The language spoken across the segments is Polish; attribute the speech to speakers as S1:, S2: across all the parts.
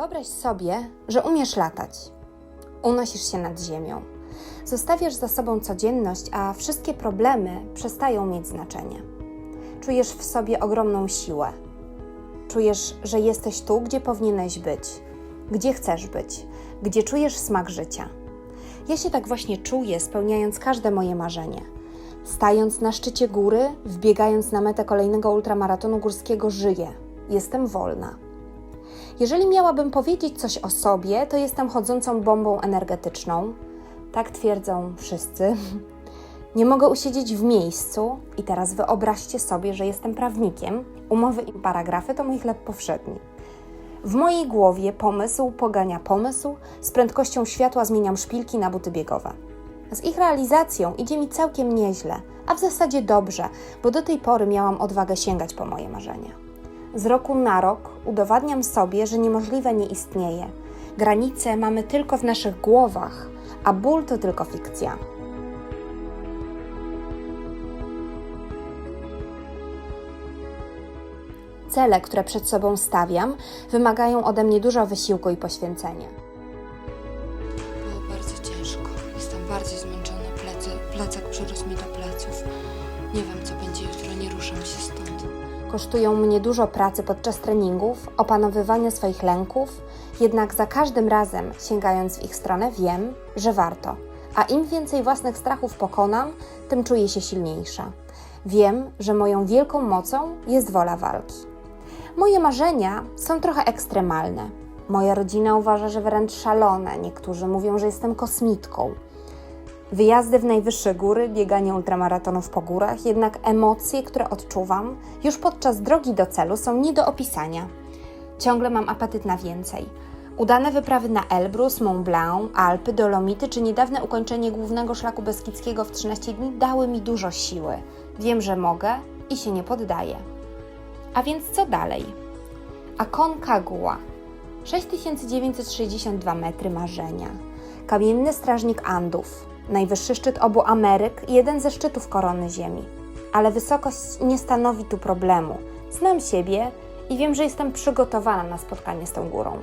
S1: Wyobraź sobie, że umiesz latać. Unosisz się nad ziemią. Zostawiasz za sobą codzienność, a wszystkie problemy przestają mieć znaczenie. Czujesz w sobie ogromną siłę. Czujesz, że jesteś tu, gdzie powinieneś być, gdzie chcesz być, gdzie czujesz smak życia. Ja się tak właśnie czuję, spełniając każde moje marzenie. Stając na szczycie góry, wbiegając na metę kolejnego ultramaratonu górskiego, żyję. Jestem wolna. Jeżeli miałabym powiedzieć coś o sobie, to jestem chodzącą bombą energetyczną. Tak twierdzą wszyscy. Nie mogę usiedzieć w miejscu i teraz wyobraźcie sobie, że jestem prawnikiem. Umowy i paragrafy to mój chleb powszedni. W mojej głowie pomysł pogania pomysł, z prędkością światła zmieniam szpilki na buty biegowe. Z ich realizacją idzie mi całkiem nieźle, a w zasadzie dobrze, bo do tej pory miałam odwagę sięgać po moje marzenia. Z roku na rok udowadniam sobie, że niemożliwe nie istnieje. Granice mamy tylko w naszych głowach, a ból to tylko fikcja. Cele, które przed sobą stawiam, wymagają ode mnie dużo wysiłku i poświęcenia.
S2: Było bardzo ciężko. Jestem bardzo zmęczona. Plecy, plecak przyrósł mi do pleców. Nie wiem, co będzie jutro. Nie ruszam się stąd.
S1: Kosztują mnie dużo pracy podczas treningów, opanowywania swoich lęków, jednak za każdym razem, sięgając w ich stronę, wiem, że warto. A im więcej własnych strachów pokonam, tym czuję się silniejsza. Wiem, że moją wielką mocą jest wola walki. Moje marzenia są trochę ekstremalne. Moja rodzina uważa, że wręcz szalone. Niektórzy mówią, że jestem kosmitką. Wyjazdy w najwyższe góry, bieganie ultramaratonów po górach, jednak emocje, które odczuwam już podczas drogi do celu są nie do opisania. Ciągle mam apetyt na więcej. Udane wyprawy na Elbrus, Mont Blanc, Alpy, Dolomity czy niedawne ukończenie głównego szlaku beskidzkiego w 13 dni dały mi dużo siły. Wiem, że mogę i się nie poddaję. A więc co dalej? Aconcagua 6962 metry marzenia. Kamienny strażnik Andów. Najwyższy szczyt obu Ameryk i jeden ze szczytów korony Ziemi. Ale wysokość nie stanowi tu problemu. Znam siebie i wiem, że jestem przygotowana na spotkanie z tą górą.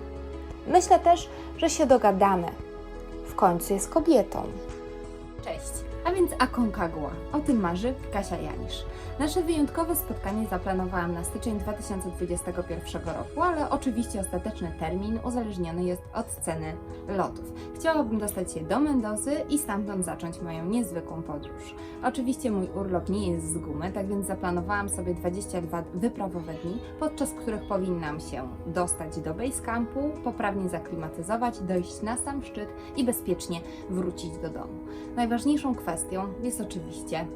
S1: Myślę też, że się dogadamy. W końcu jest kobietą.
S3: Cześć, a więc Aconcagua. O tym marzy Kasia Janisz. Nasze wyjątkowe spotkanie zaplanowałam na styczeń 2021 roku, ale oczywiście ostateczny termin uzależniony jest od ceny lotów. Chciałabym dostać się do Mendozy i stamtąd zacząć moją niezwykłą podróż. Oczywiście mój urlop nie jest z gumy, tak więc zaplanowałam sobie 22 wyprawowe dni, podczas których powinnam się dostać do base campu, poprawnie zaklimatyzować, dojść na sam szczyt i bezpiecznie wrócić do domu. Najważniejszą kwestią jest oczywiście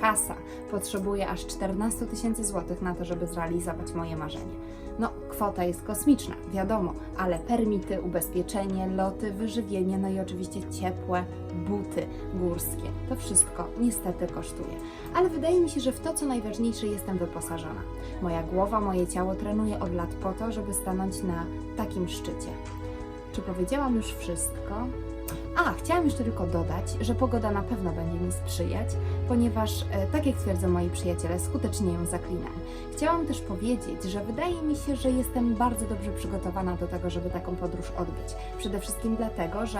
S3: kasa. Potrzebuję aż 14 tysięcy złotych na to, żeby zrealizować moje marzenie. No, kwota jest kosmiczna, wiadomo, ale permity, ubezpieczenie, loty, wyżywienie, no i oczywiście ciepłe buty górskie. To wszystko niestety kosztuje. Ale wydaje mi się, że w to, co najważniejsze, jestem wyposażona. Moja głowa, moje ciało trenuje od lat po to, żeby stanąć na takim szczycie. Czy powiedziałam już wszystko? A, chciałam jeszcze tylko dodać, że pogoda na pewno będzie mi sprzyjać, ponieważ, e, tak jak twierdzą moi przyjaciele, skutecznie ją zaklinam. Chciałam też powiedzieć, że wydaje mi się, że jestem bardzo dobrze przygotowana do tego, żeby taką podróż odbyć. Przede wszystkim dlatego, że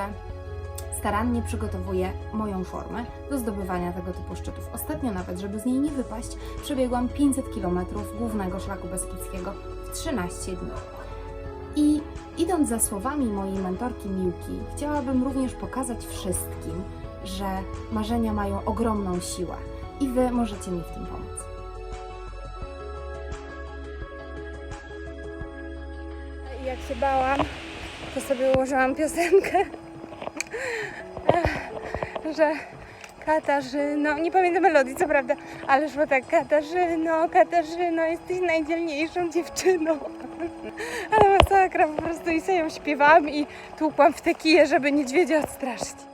S3: starannie przygotowuję moją formę do zdobywania tego typu szczytów. Ostatnio nawet, żeby z niej nie wypaść, przebiegłam 500 km głównego szlaku beskidzkiego w 13 dni. I idąc za słowami mojej mentorki Miłki, chciałabym również pokazać wszystkim, że marzenia mają ogromną siłę i Wy możecie mi w tym pomóc.
S4: Jak się bałam, to sobie ułożyłam piosenkę, że Katarzyno, nie pamiętam melodii, co prawda, ale szło tak, Katarzyno, Katarzyno, jesteś najdzielniejszą dziewczyną. Ale masakra, po prostu i sobie ją śpiewałam i tłukłam w te kije, żeby niedźwiedzia odstraszyć.